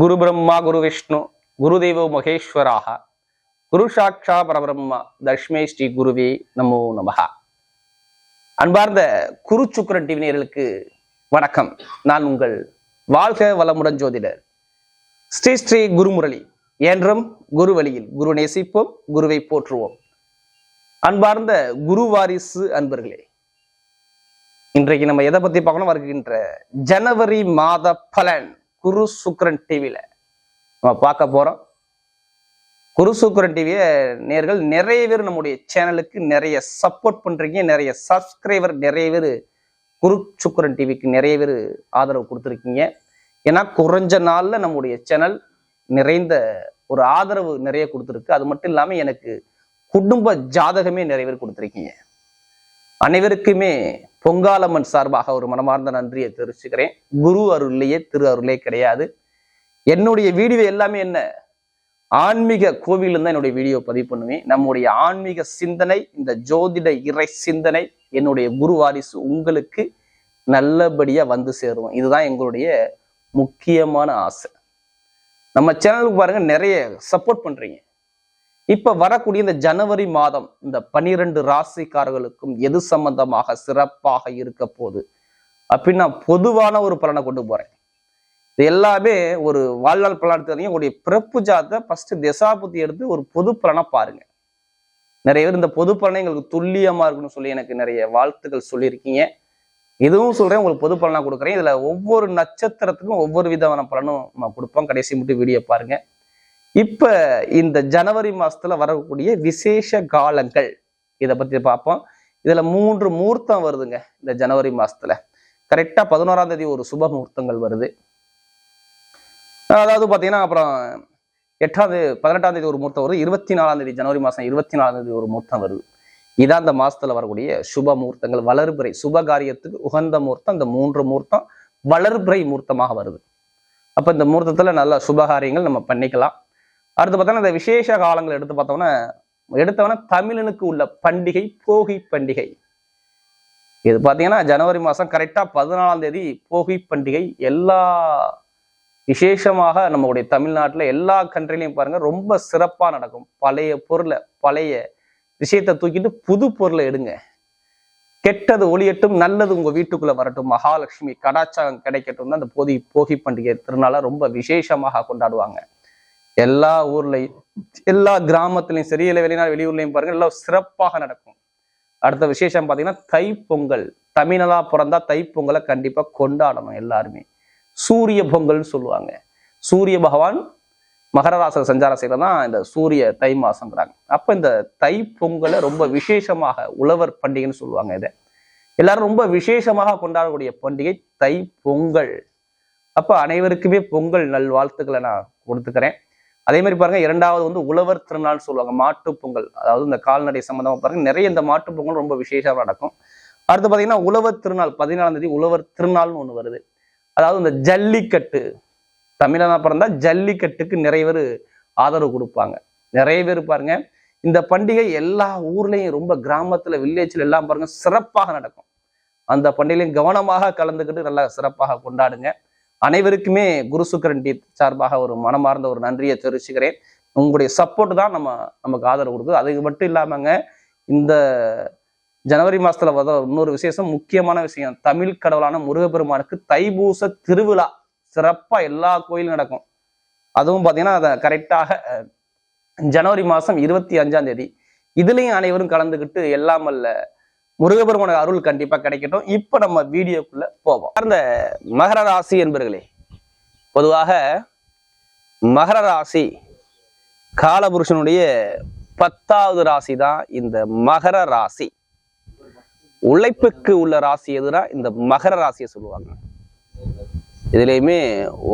குரு பிரம்மா குரு விஷ்ணு குருதேவோ மகேஸ்வராக குரு சாட்சா பரபிரம்மா தஷ்மே ஸ்ரீ குருவே நமோ நமகா அன்பார்ந்த குரு சுக்கரன் டிவி வணக்கம். நான் உங்கள் வாழ்க வளமுடன் ஜோதிடர் ஸ்ரீ ஸ்ரீ குருமுரளி. என்றும் குரு வழியில் குரு நேசிப்போம் குருவை போற்றுவோம். அன்பார்ந்த குரு வாரிசு அன்பர்களே இன்றைக்கு நம்ம எதை பத்தி பார்க்கணும்? வருகின்ற ஜனவரி மாத பலன். குரு சுக்ரன் டிவியில் நம்ம பார்க்க போகிறோம் குரு சுக்ரன் டிவியை நேர்கள் நிறைய பேர் நம்முடைய சேனலுக்கு நிறைய சப்போர்ட் பண்ணுறீங்க நிறைய சப்ஸ்கிரைபர் நிறைய பேர் குரு சுக்ரன் டிவிக்கு நிறைய பேர் ஆதரவு கொடுத்துருக்கீங்க. ஏன்னா குறைஞ்ச நாளில் நம்முடைய சேனல் நிறைந்த ஒரு ஆதரவு நிறைய கொடுத்துருக்கு. அது மட்டும் இல்லாமல் எனக்கு குடும்ப ஜாதகமே நிறைய பேர் கொடுத்துருக்கீங்க. அனைவருக்குமே பொங்காலம்மன் சார்பாக ஒரு மனமார்ந்த நன்றியை தெரிவிச்சுக்கிறேன். குரு அருள்லையே திரு அருளே கிடையாது. என்னுடைய வீடியோ எல்லாமே என்ன? ஆன்மீக கோவிலில் தான் என்னுடைய வீடியோ பதிவு பண்ணுவேன். நம்முடைய ஆன்மீக சிந்தனை இந்த ஜோதிட இறை சிந்தனை என்னுடைய குரு வாரிசு உங்களுக்கு நல்லபடியாக வந்து சேருவோம் இதுதான் எங்களுடைய முக்கியமான ஆசை. நம்ம சேனலுக்கு பாருங்க நிறைய சப்போர்ட் பண்றீங்க. இப்ப வரக்கூடிய இந்த ஜனவரி மாதம் இந்த பனிரெண்டு ராசிக்காரர்களுக்கும் எது சம்பந்தமாக சிறப்பாக இருக்க போகுது? அப்படின்னு நான் பொதுவான ஒரு பலனை கொண்டு போறேன். இது எல்லாமே ஒரு வாழ்நாள் பலன் தெரியும் உங்களுடைய பிறப்பு ஜாத்தை ஃபர்ஸ்ட் திசாபுத்தி எடுத்து ஒரு பொது பலனை பாருங்க. நிறைய பேர் இந்த பொது பலனை எங்களுக்கு துல்லியமா இருக்குன்னு சொல்லி எனக்கு நிறைய வாழ்த்துக்கள் சொல்லியிருக்கீங்க. இதுவும் சொல்றேன் உங்களுக்கு பொது பலனா கொடுக்குறேன். இதுல ஒவ்வொரு நட்சத்திரத்துக்கும் ஒவ்வொரு விதமான பலனும் நம்ம கொடுப்போம். கடைசி மட்டும் வீடியோ பாருங்க. இப்போ இந்த ஜனவரி மாதத்தில் வரக்கூடிய விசேஷ காலங்கள் இதை பற்றி பார்ப்போம். இதில் மூன்று முகூர்த்தம் வருதுங்க இந்த ஜனவரி மாசத்துல. கரெக்டாக பதினோராம் தேதி ஒரு சுப முகூர்த்தங்கள் வருது. அதாவது பார்த்தீங்கன்னா அப்புறம் எட்டாவது பதினெட்டாம் தேதி ஒரு முகூர்த்தம் வருது. இருபத்தி நாலாம் தேதி ஜனவரி மாதம் இருபத்தி நாலாம் தேதி ஒரு முகூர்த்தம் வருது. இதான் அந்த மாசத்துல வரக்கூடிய சுப முகூர்த்தங்கள் வளர்பிறை சுப காரியத்துக்கு உகந்த முகூர்த்தம். இந்த மூன்று முகூர்த்தம் வளர்பிறை முகூர்த்தமாக வருது. அப்போ இந்த முகூர்த்தத்தில் நல்ல சுபகாரியங்கள் நம்ம பண்ணிக்கலாம். அடுத்து பார்த்தோம்னா இந்த விசேஷ காலங்கள் எடுத்து பார்த்தோம்னா எடுத்தவன தமிழனுக்கு உள்ள பண்டிகை போகி பண்டிகை. இது பார்த்தீங்கன்னா ஜனவரி மாதம் கரெக்டாக பதினாலாம் தேதி போகி பண்டிகை. எல்லா விசேஷமாக நம்மளுடைய தமிழ்நாட்டில் எல்லா கண்ட்ரிலையும் பாருங்க ரொம்ப சிறப்பாக நடக்கும். பழைய பொருளை பழைய விஷயத்தை தூக்கிட்டு புது பொருளை எடுங்க. கெட்டது ஒளியட்டும் நல்லது உங்கள் வீட்டுக்குள்ளே வரட்டும். மகாலட்சுமி கடாச்சாரம் கிடைக்கட்டும் தான் அந்த போதி போகி பண்டிகை திருநாளை ரொம்ப விசேஷமாக கொண்டாடுவாங்க. எல்லா ஊர்லையும் எல்லா கிராமத்துலயும் சரி இல்லை வெளிநாடு வெளியூர்லையும் பாருங்க எல்லாம் சிறப்பாக நடக்கும். அடுத்த விசேஷம் பார்த்தீங்கன்னா தைப்பொங்கல். பொங்கல் தமிழனா பிறந்தா தைப்பொங்கலை கண்டிப்பாக கொண்டாடணும் எல்லாருமே. சூரிய பொங்கல்னு சொல்லுவாங்க. சூரிய பகவான் மகர சஞ்சார செய்யல தான் இந்த சூரிய தை மாசங்கிறாங்க அப்போ இந்த தை பொங்கலை ரொம்ப விசேஷமாக உழவர் பண்டிகைன்னு சொல்லுவாங்க இதை. எல்லாரும் ரொம்ப விசேஷமாக கொண்டாடக்கூடிய பண்டிகை தை பொங்கல் அப்போ அனைவருக்குமே பொங்கல் நல்வாழ்த்துக்களை நான் கொடுத்துக்கிறேன். அதே மாதிரி பாருங்க இரண்டாவது வந்து உழவர் திருநாள் சொல்லுவாங்க மாட்டு பொங்கல். அதாவது இந்த கால்நடை சம்பந்தமா பாருங்க நிறைய இந்த மாட்டு பொங்கல் ரொம்ப விசேஷமா நடக்கும். அடுத்து பாத்தீங்கன்னா உழவர் திருநாள் பதினாலாம் தேதி உழவர் திருநாள்னு ஒண்ணு வருது. அதாவது இந்த ஜல்லிக்கட்டு தமிழனா பிறந்தா ஜல்லிக்கட்டுக்கு நிறைய பேர் ஆதரவு கொடுப்பாங்க. நிறைய பேர் பாருங்க இந்த பண்டிகை எல்லா ஊர்லயும் ரொம்ப கிராமத்துல வில்லேஜ்ல எல்லாம் பாருங்க சிறப்பாக நடக்கும். அந்த பண்டிகையிலையும் கவனமாக கலந்துக்கிட்டு நல்லா சிறப்பாக கொண்டாடுங்க. அனைவருக்குமே குரு சுக்கரன் டீத் சார்பாக ஒரு மனமார்ந்த ஒரு நன்றியை தெரிவிச்சுக்கிறேன். உங்களுடைய சப்போர்ட் தான் நம்ம நமக்கு ஆதரவு கொடுக்குது. அதுக்கு மட்டும் இல்லாமங்க இந்த ஜனவரி மாதத்தில் வர இன்னொரு விசேஷம் முக்கியமான விஷயம் தமிழ் கடவுளான முருகப்பெருமானுக்கு தைபூச திருவிழா. சிறப்பாக எல்லா கோயிலும் நடக்கும். அதுவும் பார்த்தீங்கன்னா அதை கரெக்டாக ஜனவரி மாதம் இருபத்தி அஞ்சாம் தேதி. இதுலேயும் அனைவரும் கலந்துக்கிட்டு எல்லாமல்ல முருகபெருமான அருள் கண்டிப்பா கிடைக்கட்டும். இப்ப நம்ம வீடியோக்குள்ள போவோம். அந்த மகர ராசி என்பர்களே பொதுவாக மகர ராசி காலபுருஷனுடைய பத்தாவது ராசி தான் இந்த மகர ராசி. உழைப்புக்கு உள்ள ராசி எதுனா இந்த மகர ராசியை சொல்லுவாங்க. இதுலயுமே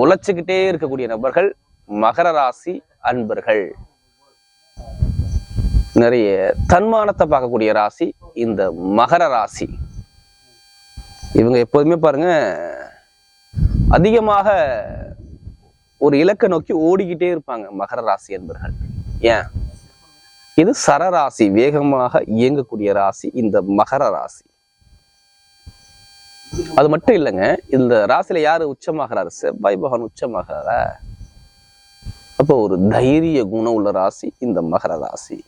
உழைச்சிக்கிட்டே இருக்கக்கூடிய நபர்கள் மகர ராசி அன்பர்கள். நிறைய தன்மானத்தை பார்க்கக்கூடிய ராசி இந்த மகர ராசி. இவங்க எப்போதுமே பாருங்க அதிகமாக ஒரு இலக்கை நோக்கி ஓடிக்கிட்டே இருப்பாங்க மகர ராசி என்பர்கள். ஏன்? இது சரராசி வேகமாக இயங்கக்கூடிய ராசி இந்த மகர ராசி. அது மட்டும் இல்லைங்க இந்த ராசியில யாரு உச்சமாகிறாரு? செவ்வாய் பகவான் உச்சமாகிறாரா? அப்போ ஒரு தைரிய குணம் உள்ள ராசி இந்த மகர ராசி.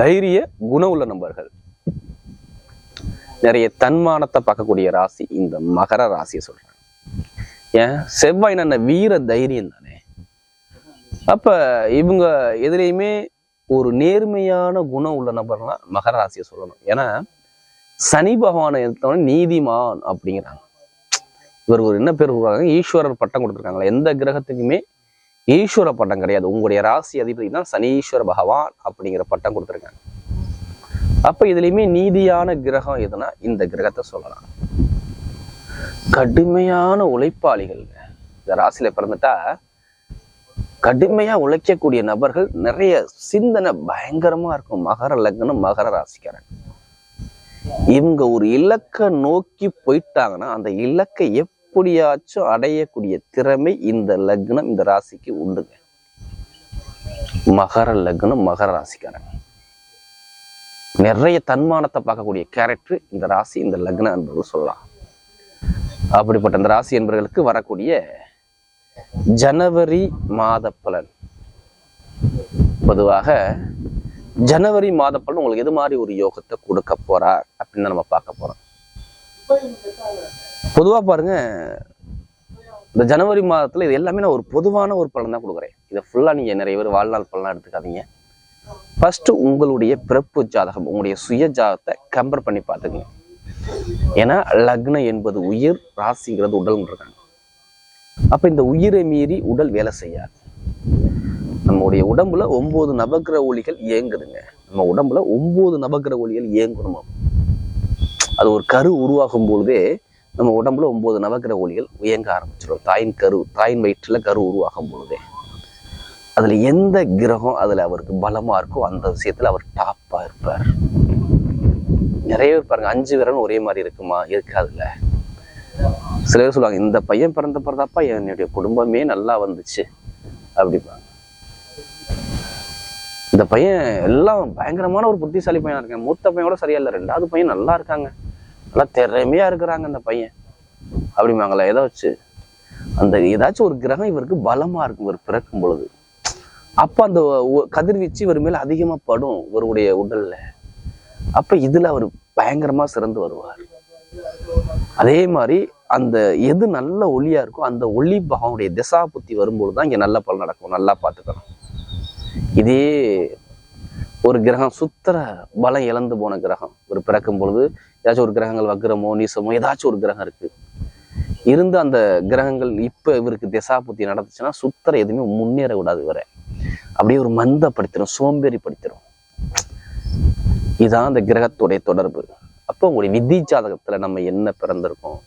தைரிய குணம் உள்ள நபர்கள் நிறைய தன்மானத்தை பார்க்கக்கூடிய ராசி இந்த மகர ராசியை சொல்றாங்க ஏன்? செவ்வாய் நல்ல வீர தைரியம் தானே? அப்ப இவங்க எதிரையுமே ஒரு நேர்மையான குணம் உள்ள நபர்னா மகர ராசியை சொல்லணும். ஏன்னா சனி பகவானை எடுத்தவன நீதிமான் அப்படிங்கிறாங்க. இவர் ஒரு என்ன பேர் கொடுக்குறாங்க ஈஸ்வரர் பட்டம் கொடுத்துருக்காங்களா எந்த கிரகத்துக்குமே ஈஸ்வர பட்டம் கிடையாது. உங்களுடைய ராசி அதிபதி தான் சனீஸ்வர பகவான் அப்படிங்கிற பட்டம் கொடுத்துருக்காங்க. அப்ப இதுலயுமே நீதியான கிரகம் எதுனா இந்த கிரகத்தை சொல்லலாம். கடுமையான உழைப்பாளிகள். இந்த ராசியில பிறந்துட்டா கடுமையா உழைக்கக்கூடிய நபர்கள் நிறைய சிந்தனை பயங்கரமா இருக்கும். மகர லக்னம் மகர ராசிக்காரன் இவங்க ஒரு இலக்கை நோக்கி போயிட்டாங்கன்னா அந்த இலக்கை எப்படியாச்சும் அடையக்கூடிய திறமை இந்த லக்னம் இந்த ராசிக்கு உண்டுங்க. மகர லக்னம் மகர ராசிக்காரன் நிறைய தன்மானத்தை பார்க்கக்கூடிய கேரக்டர் இந்த ராசி இந்த லக்னம் என்பது சொல்லலாம். அப்படிப்பட்ட இந்த ராசி என்பவர்களுக்கு வரக்கூடிய ஜனவரி மாத பலன். பொதுவாக ஜனவரி மாத பலன் உங்களுக்கு எது மாதிரி ஒரு யோகத்தை கொடுக்க போறார் அப்படின்னு தான் நம்ம பார்க்க போறோம். பொதுவா பாருங்க இந்த ஜனவரி மாதத்துல இது எல்லாமே நான் ஒரு பொதுவான ஒரு பலன் தான் கொடுக்குறேன். இதை ஃபுல்லா நீங்க நிறைய பேர் வாழ்நாள் பலனாக எடுத்துக்காதீங்க. ஃபஸ்ட்டு உங்களுடைய பிறப்பு ஜாதகம் உங்களுடைய சுய ஜாதகத்தை கம்பேர் பண்ணி பார்த்துக்கங்க. ஏன்னா லக்னம் என்பது உயிர் ராசிங்கிறது உடல் இருக்காங்க. அப்ப இந்த உயிரை மீறி உடல் வேலை செய்யாது. நம்முடைய உடம்புல ஒன்பது நவகிர ஒளிகள் இயங்குதுங்க. நம்ம உடம்புல ஒன்பது நவகிர ஒளிகள் இயங்கணும் அது ஒரு கரு உருவாகும் பொழுதே நம்ம உடம்புல ஒன்பது நவக்கிர ஒளிகள் இயங்க ஆரம்பிச்சிடும். தாயின் கரு தாயின் வயிற்றுல கரு உருவாகும் பொழுதே. அதுல எந்த கிரகம் அதுல அவருக்கு பலமா இருக்கோ அந்த விஷயத்துல அவர் டாப்பா இருப்பார். நிறைய பேர் பாருங்க அஞ்சு விரலும் ஒரே மாதிரி இருக்குமா? இருக்காதுல்ல. சில பேர் சொல்லுவாங்க இந்த பையன் பிறந்த பிறந்தப்பா என்னுடைய குடும்பமே நல்லா வந்துச்சு அப்படிப்பாங்க இந்த பையன் எல்லாம் பயங்கரமான ஒரு புத்திசாலி பையனா இருக்கேன். மூத்த பையன் கூட சரியா இல்லை ரெண்டாவது பையன் நல்லா இருக்காங்க. நல்லா திறமையா இருக்கிறாங்க அந்த பையன். அப்படிம்பாங்களா எதை வச்சு. அந்த ஏதாச்சும் ஒரு கிரகம் இவருக்கு பலமா இருக்கும் இவர் பிறக்கும் பொழுது. அப்ப அந்த கதிர்வீச்சு இவர் மேல அதிகமா படும் இவருடைய உடல்ல. அப்ப இதுல அவர் பயங்கரமா சிறந்து வருவார். அதே மாதிரி அந்த எது நல்ல ஒளியா இருக்கோ அந்த ஒளி பகவனுடைய திசா புத்தி வரும்பொழுது தான் இங்க நல்ல பலன் நடக்கும். நல்லா பார்த்துக்கணும் இதே ஒரு கிரகம் சுத்திர பலம் இழந்து போன கிரகம். ஒரு பிறக்கும் பொழுது ஏதாச்சும் ஒரு கிரகங்கள் வக்ரமோ நீசமோ ஏதாச்சும் ஒரு கிரகம் இருக்கு. இருந்து அந்த கிரகங்கள் இப்ப இவருக்கு திசாபுத்தி நடந்துச்சுன்னா சுத்தர எதுவுமே முன்னேற விடாது இவரை. அப்படியே ஒரு மந்தப்படுத்திடும் சோம்பேறிப்படுத்திடும் இதுதான் அந்த கிரகத்துடைய தொடர்பு. அப்போ உங்களுடைய விதி ஜாதகத்துல நம்ம என்ன பிறந்திருக்கோம்?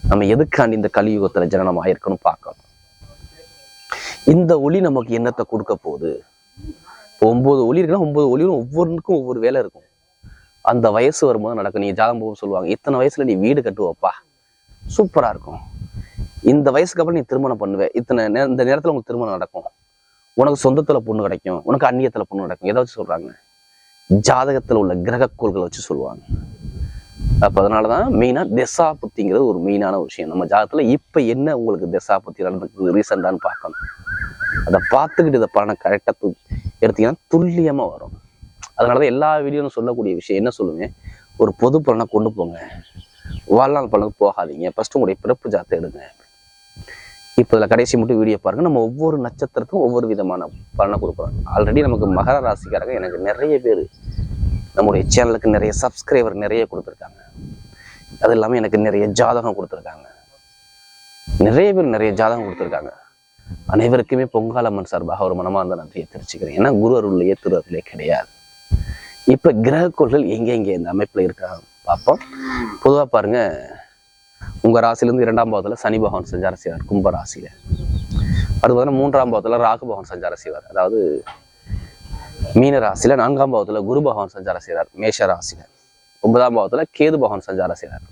நம்ம எதுக்காண்டி இந்த கலியுகத்துல ஜனனம் ஆயிருக்கணும் பார்க்கணும். இந்த ஒளி நமக்கு என்னத்தை கொடுக்க போகுது? இப்போ ஒன்பது ஒளி இருக்குன்னா ஒன்பது ஒளியும் ஒவ்வொன்றுக்கும் ஒவ்வொரு வேலை இருக்கும். அந்த வயசு வரும்போது நடக்கும். நீங்கள் ஜாதகம் போகும் சொல்லுவாங்க இத்தனை வயசுல நீ வீடு கட்டுவப்பா. சூப்பரா இருக்கும். இந்த வயசுக்கு அப்புறம் நீ திருமணம் பண்ணுவ. இத்தனை நே- இந்த நேரத்துல உங்களுக்கு திருமணம் நடக்கும். உனக்கு சொந்தத்துல பொண்ணு கிடைக்கும். உனக்கு அந்நியத்துல பொண்ணு நடக்கும். ஏதாச்சும் சொல்றாங்க. ஜாதகத்துல உள்ள கிரகக்கோள்களை வச்சு சொல்லுவாங்க. அப்ப அதனாலதான் மெயினா திசா புத்திங்கிறது ஒரு மெயினான விஷயம். நம்ம ஜாதகத்தில் இப்ப என்ன உங்களுக்கு திசா புத்தி நடந்துருக்கு ரீசெண்டான்னு பார்க்கணும். அதை பார்த்துக்கிட்டு இதை பலனை கரெக்டா எடுத்தீங்கன்னா துல்லியமா வரும். அதனாலதான் எல்லா வீடியோவும் சொல்லக்கூடிய விஷயம் என்ன சொல்லுவேன்? ஒரு பொது பலனை கொண்டு போங்க. வாழ்நாள் பலனுக்கு போகாதீங்க. ஃபர்ஸ்ட் உங்களுடைய பிறப்பு ஜாத்தை எடுங்க. இப்போ இதில் கடைசி மட்டும் வீடியோ பாருங்க. நம்ம ஒவ்வொரு நட்சத்திரத்துக்கும் ஒவ்வொரு விதமான பலனை கொடுக்குறோம். ஆல்ரெடி நமக்கு மகர ராசிக்காரங்க எனக்கு நிறைய பேர் நம்முடைய சேனலுக்கு நிறைய சப்ஸ்கிரைபர் நிறைய கொடுத்துருக்காங்க. அது இல்லாமல் எனக்கு நிறைய ஜாதகம் கொடுத்துருக்காங்க. நிறைய பேர் நிறைய ஜாதகம் கொடுத்துருக்காங்க. அனைவருக்குமே பொங்காலம்மன் சார்பாக ஒரு மனமார்ந்த நன்றியை தெரிவிச்சுக்கிறேன். ஏன்னா குரு அருள்லையே திரு அருளே கிடையாது. இப்போ கிரகக்கோள்கள் எங்கே எங்கே இந்த அமைப்பில் இருக்காங்க பார்ப்போம். பொதுவாக பாருங்க உங்க ராசிலேருந்து இரண்டாம் பாவத்தில் சனி பகவான் சஞ்சார செய்வார் கும்ப ராசியில். அடுத்து பார்த்தீங்கன்னா மூன்றாம் பாவத்தில் ராகு பகவான் சஞ்சார செய்வார். அதாவது மீன ராசியில் நான்காம் பாவத்தில் குரு பகவான் சஞ்சார செய்கிறார் மேஷ ராசியில். ஒன்பதாம் பாவத்துல கேது பகவான் சஞ்சார செய்கிறார்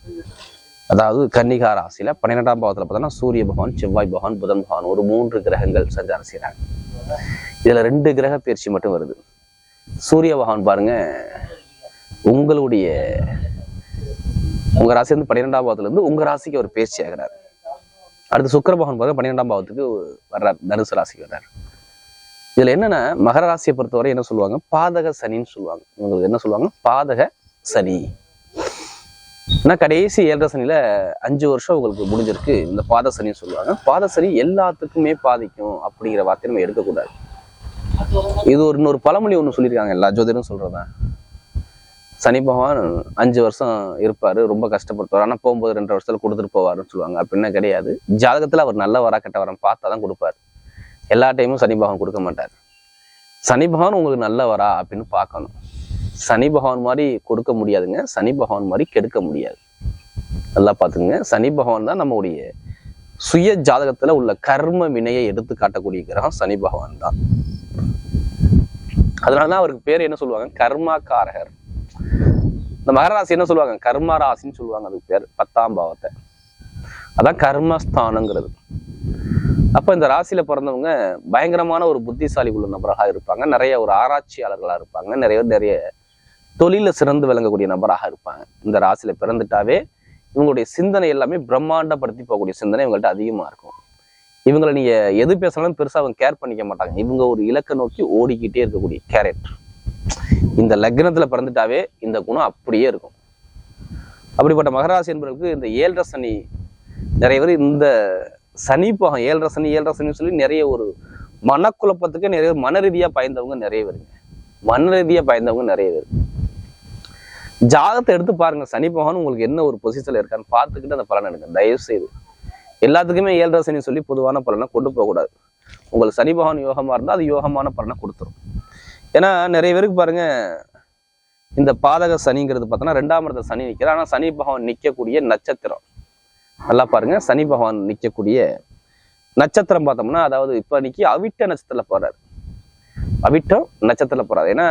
அதாவது கன்னிகா ராசியில் பன்னிரெண்டாம் பாவத்துல பார்த்தோன்னா சூரிய பகவான் செவ்வாய் பகவான் புதன் பகவான் ஒரு மூன்று கிரகங்கள் சஞ்சாரம் செய்கிறாங்க இதுல ரெண்டு கிரக பயிற்சி மட்டும் வருது. சூரிய பகவான் பாருங்க உங்களுடைய உங்க ராசி வந்து பன்னிரெண்டாம் பாவத்துலேருந்து உங்க ராசிக்கு அவர் பேச்சு ஆகிறார். அடுத்து சுக்கர பகவான் பாருங்க பன்னிரெண்டாம் பாவத்துக்கு வர்றார் தனுசு ராசிக்கு வர்றார். இதுல என்னன்னா மகர ராசியை பொறுத்தவரை என்ன சொல்லுவாங்க? பாதக சனின்னு சொல்லுவாங்க. இவங்களுக்கு என்ன சொல்லுவாங்க? பாதக சனி. ஏன்னா கடைசி ஏழரை சனியில அஞ்சு வருஷம் உங்களுக்கு முடிஞ்சிருக்கு. இந்த பாத சனின்னு சொல்லுவாங்க. பாத சனி எல்லாத்துக்குமே பாதிக்கும் அப்படிங்கிற வார்த்தையை நம்ம எடுக்கக்கூடாது. இது ஒரு இன்னொரு பழமொழி ஒன்று சொல்லியிருக்காங்க எல்லா ஜோதிடரும் சொல்றதுதான். சனி பகவான் அஞ்சு வருஷம் இருப்பாரு ரொம்ப கஷ்டப்படுத்துவார். ஆனால் போகும்போது ரெண்டு வருஷத்துல கொடுத்துட்டு போவாருன்னு சொல்லுவாங்க. அப்படின்னா கிடையாது. ஜாதகத்தில் அவர் நல்ல வரா கெட்ட வரம் பார்த்தா தான் கொடுப்பார். எல்லா டைமும் சனி பகவான் கொடுக்க மாட்டார். சனி பகவான் உங்களுக்கு நல்ல வரா அப்படின்னு பார்க்கணும். சனி பகவான் மாதிரி கொடுக்க முடியாதுங்க. சனி பகவான் மாதிரி கெடுக்க முடியாது. நல்லா பார்த்துக்குங்க. சனி பகவான் தான் நம்முடைய சுய ஜாதகத்துல உள்ள கர்ம வினையை எடுத்து காட்டக்கூடிய கிரகம் சனி பகவான் தான். அதனாலதான் அவருக்கு பேர் என்ன சொல்லுவாங்க? கர்மாக்காரகர். இந்த மகராசி என்ன சொல்லுவாங்க? கர்மா ராசின்னு சொல்லுவாங்க அதுக்கு பேர் பத்தாம் பாவத்தை. அதான் கர்மஸ்தானங்கிறது. அப்ப இந்த ராசியில பிறந்தவங்க பயங்கரமான ஒரு புத்திசாலி உள்ள நபராக இருப்பாங்க. நிறைய ஒரு ஆராய்ச்சியாளர்களா இருப்பாங்க. நிறைய நிறைய தொழில சிறந்து விளங்கக்கூடிய நபராக இருப்பாங்க. இந்த ராசியில பிறந்துட்டாவே இவங்களுடைய சிந்தனை எல்லாமே பிரம்மாண்டப்படுத்தி போகக்கூடிய சிந்தனை இவங்கள்ட்ட அதிகமாக இருக்கும். இவங்களை நீங்கள் எது பேசினாலும் பெருசாக அவங்க கேர் பண்ணிக்க மாட்டாங்க. இவங்க ஒரு இலக்கை நோக்கி ஓடிக்கிட்டே இருக்கக்கூடிய கேரக்டர் இந்த லக்னத்தில் பிறந்துட்டாவே இந்த குணம் அப்படியே இருக்கும். அப்படிப்பட்ட மகராசி என்பவர்களுக்கு இந்த ஏழரை சனி நிறைய பேர் இந்த சனி போகும் ஏழரை சனி ஏழரை சனி சொல்லி நிறைய ஒரு மனக்குழப்பத்துக்கு நிறைய மன ரீதியாக பயந்தவங்க நிறைய பேருங்க. மன ரீதியாக பயந்தவங்க நிறைய பேர். ஜாதத்தை எடுத்து பாருங்க. சனி பகவான் உங்களுக்கு என்ன ஒரு பொசிஷன்ல இருக்கான்னு பார்த்துக்கிட்டு அந்த பலன் எடுங்க. தயவு செய்து எல்லாத்துக்குமே ஏழரை சனி சொல்லி பொதுவான பலனை கொண்டு போகக்கூடாது. உங்களுக்கு சனி பகவான் யோகமா இருந்தால் அது யோகமான பலனை கொடுத்துரும். ஏன்னா நிறைய பேருக்கு பாருங்க இந்த பாதக சனிங்கிறது பார்த்தோன்னா ரெண்டாம் இடத்துல சனி நிற்கிறார் ஆனால் சனி பகவான் நிற்கக்கூடிய நட்சத்திரம். நல்லா பாருங்க. சனி பகவான் நிற்கக்கூடிய நட்சத்திரம் பார்த்தோம்னா அதாவது இப்போ நிற்கி அவிட்ட நட்சத்திரத்தில் போறாரு. அவிட்டம் நட்சத்திரத்தில் போறாரு. ஏன்னா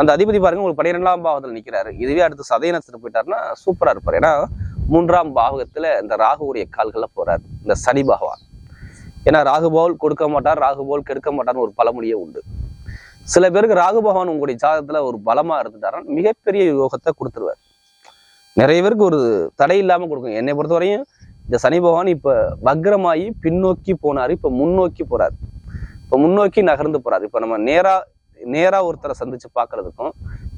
அந்த அதிபதி பாருங்க உங்களுக்கு பன்னிரெண்டாம் பாவத்துல நிக்கிறாரு. இதுவே அடுத்து சதய போயிட்டாருன்னா சூப்பரா இருப்பாரு. ஏன்னா மூன்றாம் பாவகத்தில் இந்த ராகுவுடைய கால்களில் போறாரு இந்த சனி பகவான். ஏன்னா ராகுபோல் கொடுக்க மாட்டார் ராகுபோல் கெடுக்க மாட்டார்னு ஒரு பழமொழியே உண்டு. சில பேருக்கு ராகு பகவான் உங்களுடைய ஜாதகத்தில் ஒரு பலமா இருந்துட்டாருன்னா மிகப்பெரிய யோகத்தை கொடுத்துருவார். நிறைய பேருக்கு ஒரு தடை இல்லாம கொடுக்கும். என்னை பொறுத்தவரையும் இந்த சனி பகவான் இப்ப வக்ரமாயி பின்னோக்கி போனாரு இப்ப முன்னோக்கி போறாரு. இப்ப முன்னோக்கி நகர்ந்து போறாரு. இப்ப நம்ம நேரா நேரா ஒருத்தரை சந்திச்சு பார்க்கறதுக்கும்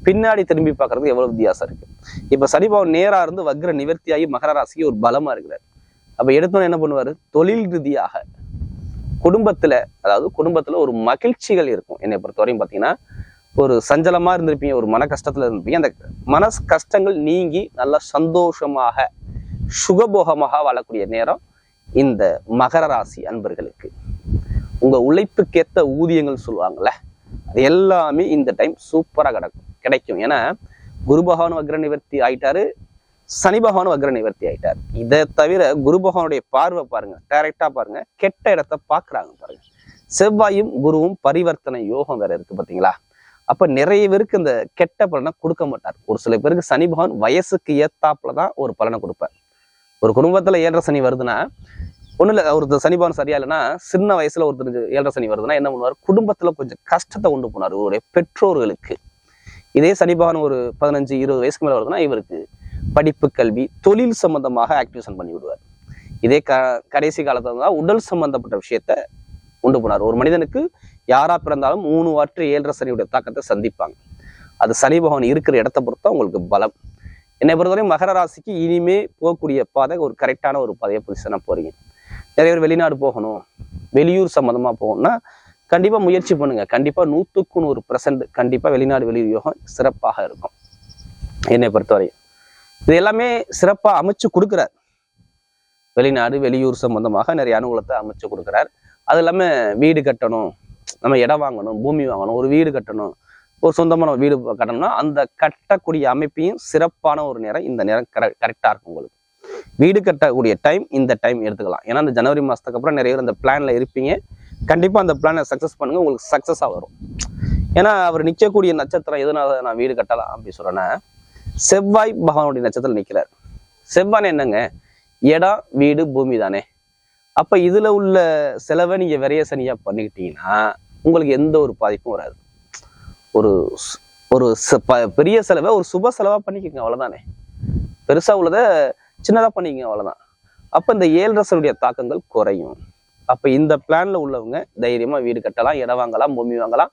பின்னாடி திரும்பி பார்க்கறதுக்கு எவ்வளவு வித்தியாசம் இருக்கு. இப்ப சனி பகவான் நேரா இருந்து வக்ர நிவர்த்தியாகி மகர ராசிக்கு ஒரு பலமா இருக்கிறார். அப்ப எடுத்தோன்னு என்ன பண்ணுவாரு? தொழில் ரீதியாக குடும்பத்துல அதாவது குடும்பத்துல ஒரு மகிழ்ச்சிகள் இருக்கும். என்னை பொறுத்தவரையும் பார்த்தீங்கன்னா ஒரு சஞ்சலமா இருந்திருப்பீங்க ஒரு மன கஷ்டத்துல இருந்திருப்பீங்க. அந்த மன கஷ்டங்கள் நீங்கி நல்லா சந்தோஷமாக சுகபோகமாக வாழக்கூடிய நேரம் இந்த மகர ராசி அன்பர்களுக்கு. உங்க உழைப்புக்கேத்த ஊதியங்கள் சொல்லுவாங்கல்ல அது எல்லாமே இந்த டைம் சூப்பராக கிடக்கும். கிடைக்கும். ஏன்னா குரு பகவான் வக்ர நிவர்த்தி ஆயிட்டாரு சனி பகவான் வக்ர நிவர்த்தி ஆயிட்டார். இதை தவிர குரு பகவானுடைய பார்வை பாருங்க டைரக்டா பாருங்க கெட்ட இடத்த பாக்குறாங்க பாருங்க. செவ்வாயும் குருவும் பரிவர்த்தனை யோகம் வேற இருக்கு பாத்தீங்களா? அப்ப நிறைய பேருக்கு இந்த கெட்ட பலனை கொடுக்க மாட்டார். ஒரு சில பேருக்கு சனி பகவான் வயசுக்கு ஏத்தாப்புல தான் ஒரு பலனை கொடுப்பார். ஒரு குடும்பத்துல ஏழரை சனி வருதுன்னா ஒண்ணு இல்ல ஒருத்தர் சனிபான் சரியா இல்லைன்னா சின்ன வயசுல ஒருத்தருக்கு ஏழரை சனி வருதுன்னா என்ன பண்ணுவார்? குடும்பத்துல கொஞ்சம் கஷ்டத்தை கொண்டு போனார் இவருடைய பெற்றோர்களுக்கு. இதே சனிபான் ஒரு பதினஞ்சு இருபது வயசுக்கு மேல வருதுன்னா இவருக்கு படிப்பு கல்வி தொழில் சம்பந்தமாக ஆக்டிவேஷன் பண்ணி விடுவார். இதே க கடைசி காலத்துல தான் உடல் சம்பந்தப்பட்ட விஷயத்த உண்டு போனார். ஒரு மனிதனுக்கு யாரா பிறந்தாலும் மூணு வாற்று ஏழரை சனியுடைய தாக்கத்தை சந்திப்பாங்க. அது சனி பகவான் இருக்கிற இடத்த பொறுத்தா உங்களுக்கு பலம். என்னை பொறுத்தவரையும் மகர ராசிக்கு இனிமே போகக்கூடிய பாதை ஒரு கரெக்டான ஒரு பாதையை பொசிஷனாக போறீங்க. நிறைய பேர் வெளிநாடு போகணும் வெளியூர் சம்மந்தமா போகணும்னா கண்டிப்பா முயற்சி பண்ணுங்க. கண்டிப்பா நூத்துக்கு நூறு பர்சன்ட் கண்டிப்பா வெளிநாடு வெளியூர் யோகம் சிறப்பாக இருக்கும். என்னை பொறுத்தவரையும். இது எல்லாமே சிறப்பா அமைச்சு கொடுக்குறார். வெளிநாடு வெளியூர் சம்பந்தமாக நிறைய அனுகூலத்தை அமைச்சு கொடுக்குறார். அது இல்லாம வீடு கட்டணும் நம்ம இடம் வாங்கணும் பூமி வாங்கணும் ஒரு வீடு கட்டணும் ஒரு சொந்தமான வீடு கட்டணும்னா அந்த கட்டக்கூடிய அமைப்பையும் சிறப்பான ஒரு நேரம் இந்த நேரம் கரெக்டாக இருக்கும் உங்களுக்கு. வீடு கட்டக்கூடிய டைம் இந்த டைம் எடுத்துக்கலாம். ஏன்னா அந்த ஜனவரி மாதத்துக்கு அப்புறம் நிறைய பேர் அந்த பிளான்ல இருப்பீங்க. கண்டிப்பாக அந்த பிளானை சக்ஸஸ் பண்ணுங்க உங்களுக்கு சக்ஸஸாக வரும். ஏன்னா அவர் நிற்கக்கூடிய நட்சத்திரம் எதனால நான் வீடு கட்டலாம் அப்படின்னு சொல்றேன்னா செவ்வாய் பகவானுடைய நட்சத்திரம் நிற்கிறார் செவ்வாய் என்னங்க? இடம் வீடு பூமி தானே. அப்ப இதுல உள்ள செலவை நீங்க விரைய சனியா பண்ணிக்கிட்டீங்கன்னா உங்களுக்கு எந்த ஒரு பாதிப்பும் வராது. ஒரு ஒரு பெரிய செலவை ஒரு சுப செலவா பண்ணிக்கோங்க அவ்வளோதானே பெருசா உள்ளதை சின்னதாக பண்ணிக்கங்க அவ்வளோதான் அப்போ இந்த ஏழரசனுடைய தாக்கங்கள் குறையும். அப்போ இந்த பிளானில் உள்ளவங்க தைரியமாக வீடு கட்டலாம் இடம் வாங்கலாம் பூமி வாங்கலாம்.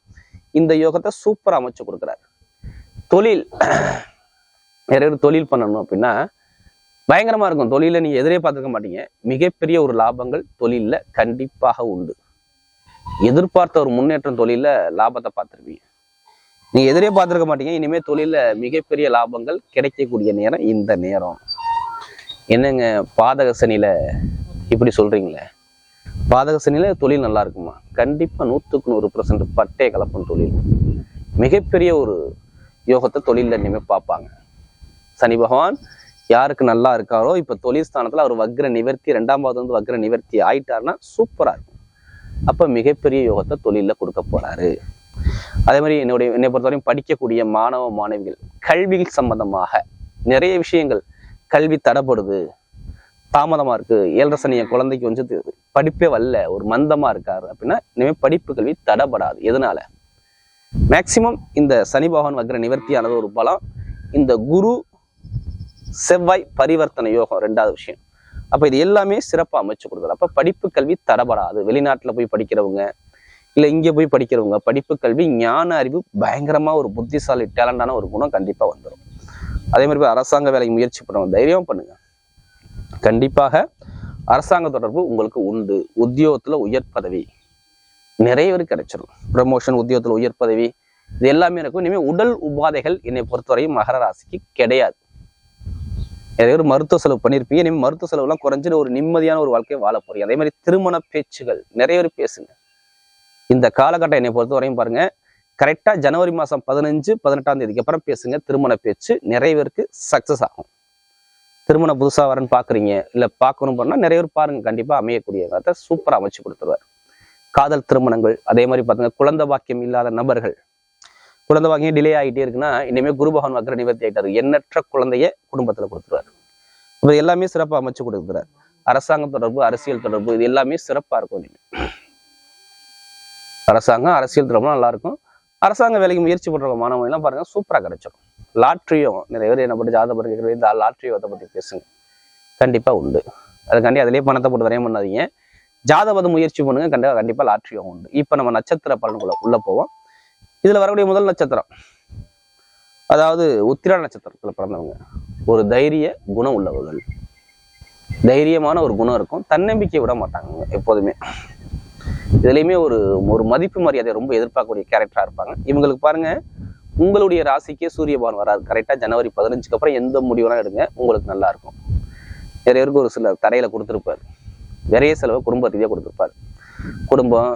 இந்த யோகத்தை சூப்பரா அமைச்சு கொடுக்குறாரு. தொழில் நிறைய தொழில் பண்ணணும் அப்படின்னா பயங்கரமா இருக்கும். தொழிலை நீங்கள் எதிரே பார்த்துக்க மாட்டீங்க. மிகப்பெரிய ஒரு லாபங்கள் தொழிலில் கண்டிப்பாக உண்டு. எதிர்பார்த்த ஒரு முன்னேற்றம் தொழில லாபத்தை பார்த்துருவீங்க நீங்கள் எதிரே பார்த்துருக்க மாட்டீங்க. இனிமேல் தொழிலில் மிகப்பெரிய லாபங்கள் கிடைக்கக்கூடிய நேரம் இந்த நேரம். என்னங்க பாதக சனியில் இப்படி சொல்கிறீங்களே பாதக சனியில் தொழில் நல்லா இருக்குமா? கண்டிப்பாக நூற்றுக்கு நூறு பர்சன்ட் பட்டே கலப்பும் தொழில். மிகப்பெரிய ஒரு யோகத்தை தொழிலில் இனிமேல் பார்ப்பாங்க. சனி பகவான் யாருக்கு நல்லா இருக்காரோ இப்போ தொழில் ஸ்தானத்தில் அவர் வக்ர நிவர்த்தி ரெண்டாம் பாவம் வந்து வக்ர நிவர்த்தி ஆயிட்டாருன்னா சூப்பராக இருக்கும். அப்போ மிகப்பெரிய யோகத்தை தொழிலில் கொடுக்க போகிறாரு அதே மாதிரி என்னுடைய என்னை பொறுத்தவரையும் படிக்கக்கூடிய மாணவ மாணவிகள் கல்வி சம்பந்தமாக நிறைய விஷயங்கள் கல்வி தடைப்படுது. தாமதமாக இருக்குது ஏழரை சனி என் குழந்தைக்கு வந்து படிப்பே வரல. ஒரு மந்தமாக இருக்காரு அப்படின்னா இனிமேல் படிப்பு கல்வி தடப்படாது எதனால? மேக்சிமம் இந்த சனி பகவான் வக்ர நிவர்த்தியானது ஒரு பலம். இந்த குரு செவ்வாய் பரிவர்த்தனை யோகம் ரெண்டாவது விஷயம். அப்போ இது எல்லாமே சிறப்பாக அமைச்சு கொடுக்குறது அப்போ படிப்பு கல்வி தடைபடாது. வெளிநாட்டில் போய் படிக்கிறவங்க இல்லை இங்கே போய் படிக்கிறவங்க படிப்பு கல்வி ஞான அறிவு பயங்கரமாக ஒரு புத்திசாலி டேலண்டான ஒரு குணம் கண்டிப்பாக வந்துடும் அதே மாதிரி போய் அரசாங்க வேலைக்கு முயற்சி பண்ணுவோம் தைரியம் பண்ணுங்க. கண்டிப்பாக அரசாங்க தொடர்பு உங்களுக்கு உண்டு. உத்தியோகத்துல உயர் பதவி நிறைய பேர் கிடைச்சிடும் ப்ரமோஷன் உத்தியோகத்தில் உயர் பதவி இது எல்லாமே இருக்கும். இனிமேல் உடல் உபாதைகள் என்னை பொறுத்தவரையும் மகர ராசிக்கு கிடையாது. நிறைய பேர் மருத்துவ செலவு பண்ணியிருப்பீங்க இனிமேல் மருத்துவ செலவுலாம் குறைஞ்சிட்டு ஒரு நிம்மதியான ஒரு வாழ்க்கையை வாழ போறீங்க. அதே மாதிரி திருமண பேச்சுகள் நிறைய பேர் பேசுங்க. இந்த காலகட்டம் என்னை பொறுத்தவரையும் பாருங்க கரெக்டா ஜனவரி மாசம் பதினஞ்சு பதினெட்டாம் தேதிக்கு அப்புறம் பேசுங்க. திருமண பேச்சு நிறைய பேருக்கு சக்சஸ் ஆகும். திருமணம் புதுசா வரேன்னு பாக்குறீங்க இல்ல பார்க்கணும் பண்ணால் நிறைய பேர் பாருங்க. கண்டிப்பா அமையக்கூடிய காலத்தை சூப்பரா அமைச்சு கொடுத்துருவார். காதல் திருமணங்கள் அதே மாதிரி பாத்துங்க குழந்தை பாக்கியம் இல்லாத நபர்கள். குழந்தை பாக்கியம் டிலே ஆகிட்டே இருக்குன்னா இனிமேல் குரு பகவான் வக்கர நிவர்த்தி ஆகிட்டார் எண்ணற்ற குழந்தைய குடும்பத்துல கொடுத்துருவாரு. இது எல்லாமே சிறப்பா அமைச்சு கொடுக்குறார். அரசாங்கம் தொடர்பு அரசியல் தொடர்பு இது எல்லாமே சிறப்பா இருக்கும் நீங்கள் அரசாங்கம் அரசியல் தொடர்பு நல்லா இருக்கும். அரசாங்க வேலைக்கு முயற்சி பண்ணுற மாணவங்க பாருங்கள் பாருங்க கிடைச்சிடும் லாட்ரியும் நிறைய பேர் என்ன பண்ணி ஜாதகம் கேட்குறது இந்த லாட்ரியோத்தை பற்றி பேசுங்க. கண்டிப்பாக உண்டு. அதுக்காண்டி அதிலே பணத்தை போட்டு வரையும் பண்ணாதீங்க. ஜாதகத்தை முயற்சி பண்ணுங்க கண்டிப்பாக கண்டிப்பாக லாட்ரியும் உண்டு. இப்போ நம்ம நட்சத்திர பலன்களை உள்ளே போவோம். இதில் வரக்கூடிய முதல் நட்சத்திரம் அதாவது உத்திரா நட்சத்திரத்தில் பிறந்தவங்க. ஒரு தைரிய குணம் உள்ளவர்கள். தைரியமான ஒரு குணம் இருக்கும். தன்னம்பிக்கை விட மாட்டாங்க எப்போதுமே. இதுலேயுமே ஒரு ஒரு மதிப்பு மரியாதை ரொம்ப எதிர்பார்க்கக்கூடிய கேரக்டராக இருப்பாங்க. இவங்களுக்கு பாருங்கள் உங்களுடைய ராசிக்கே சூரிய பகவான் வராது கரெக்டாக ஜனவரி பதினஞ்சுக்கு அப்புறம் எந்த முடிவெல்லாம் எடுங்க உங்களுக்கு நல்லாயிருக்கும் நிறைய பேருக்கு ஒரு சில தடையில் கொடுத்துருப்பாரு. நிறைய செலவை குடும்ப ரீதியாக கொடுத்துருப்பாரு. குடும்பம்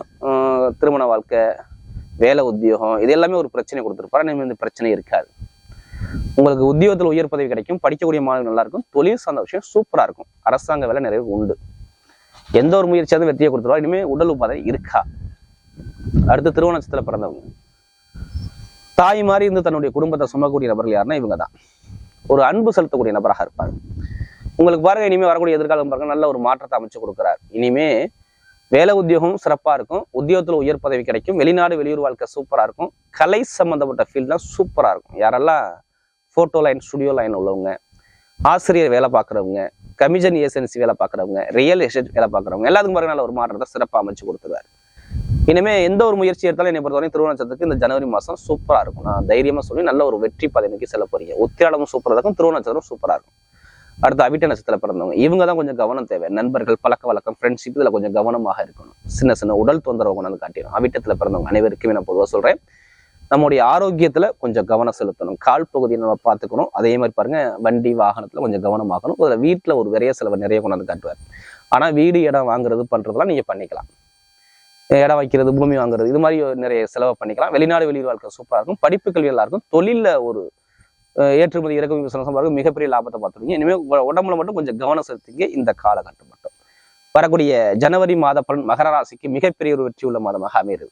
திருமண வாழ்க்கை வேலை உத்தியோகம் இது எல்லாமே ஒரு பிரச்சனை கொடுத்துருப்பாரு. இனிமேல் இந்த பிரச்சனை இருக்காது. உங்களுக்கு உத்தியோகத்தில் உயர் பதவி கிடைக்கும் படிக்கக்கூடிய மாணவர்கள் நல்லா இருக்கும் தொழில் சார்ந்த விஷயம் சூப்பராக இருக்கும். அரசாங்க வேலை நிறைய உண்டு. எந்த ஒரு முயற்சியாவது வெற்றியை கொடுத்துருவா. இனிமேல் உடல் உபாதை இருக்கா? அடுத்து திருவண்ணத்துல பிறந்தவங்க. தாய் மாதிரி இருந்து தன்னுடைய குடும்பத்தை சுமக்கக்கூடிய நபர்கள் யாருன்னா இவங்க தான் ஒரு அன்பு செலுத்தக்கூடிய நபராக இருப்பார். உங்களுக்கு பாருங்க இனிமேல் வரக்கூடிய எதிர்காலம் பாருங்க நல்ல ஒரு மாற்றத்தை அமைச்சு கொடுக்குறாரு. இனிமே வேலை உத்தியோகம் சிறப்பாக இருக்கும். உத்தியோகத்தில் உயர் பதவி கிடைக்கும். வெளிநாடு வெளியூர் வாழ்க்கை சூப்பராக இருக்கும். கலை சம்மந்தப்பட்ட ஃபீல்ட்லாம் சூப்பராக இருக்கும். யாரெல்லாம் ஃபோட்டோ லைன் ஸ்டுடியோ லைன் உள்ளவங்க ஆசிரியர் வேலை பார்க்குறவங்க கமிஷன் ஏஜென்சி வேலை பார்க்குறவங்க ரியல் எஸ்டேட் வேலை பார்க்குறவங்க எல்லாத்துக்கும் பாருங்க ஒரு மாற்றத்தை சிறப்பாக அமைச்சு கொடுத்துருவாரு. இனிமே எந்த ஒரு முயற்சி எடுத்தாலும் என்னை பொறுத்தவரை திருவண்ணாச்சத்துக்கு இந்த ஜனவரி மாதம் சூப்பராக இருக்கும். நான் தைரியமாக சொல்லி நல்ல ஒரு வெற்றி பதவிக்கு செல்ல போறீங்க. உத்திராடமும் சூப்பராக இருக்கும் திருவண்ணாச்சலம் சூப்பராக இருக்கும். அடுத்து அவிட்ட நட்சத்திரத்தில் பிறந்தவங்க இவங்க தான் கொஞ்சம் கவனம் தேவை. நண்பர்கள் பழக்க வழக்கம் ஃப்ரெண்ட்ஷிப் இதில் கொஞ்சம் கவனமாக இருக்கணும். சின்ன சின்ன உடல் தொந்தரவு கொண்டாந்து காட்டிடும். அவிட்டத்தில் பிறந்தவங்க அனைவருக்குமே நான் பொதுவாக சொல்கிறேன் நம்முடைய ஆரோக்கியத்தில் கொஞ்சம் கவனம் செலுத்தணும். கால் பகுதியை நம்ம பார்த்துக்கணும். அதே மாதிரி பாருங்க வண்டி வாகனத்தில் கொஞ்சம் கவனமாகணும் அதில் வீட்டில் ஒரு விரைய செலவு நிறைய கொண்டாந்து காட்டுவார். ஆனால் வீடு இடம் வாங்குறது பண்றதெல்லாம் நீங்க பண்ணிக்கலாம். இடம் வைக்கிறது பூமி வாங்குறது இது மாதிரி நிறைய செலவு பண்ணிக்கலாம். வெளிநாடு வெளியூர் வாழ்க்கை சூப்பராக இருக்கும். படிப்பு கல்வி எல்லாருக்கும் இருக்கும். ஒரு ஏற்றுமதி இறக்குமதி பிசினஸ் பாருங்க மிகப்பெரிய லாபத்தை பார்த்துருக்கீங்க. இனிமேல் உடம்புல மட்டும் கொஞ்சம் கவனம் செலுத்திங்க இந்த காலகட்டம் மட்டும். வரக்கூடிய ஜனவரி மாத பலன் மகர ராசிக்கு மிகப்பெரிய ஒரு வெற்றி உள்ள மாதமாக அமைகிறது.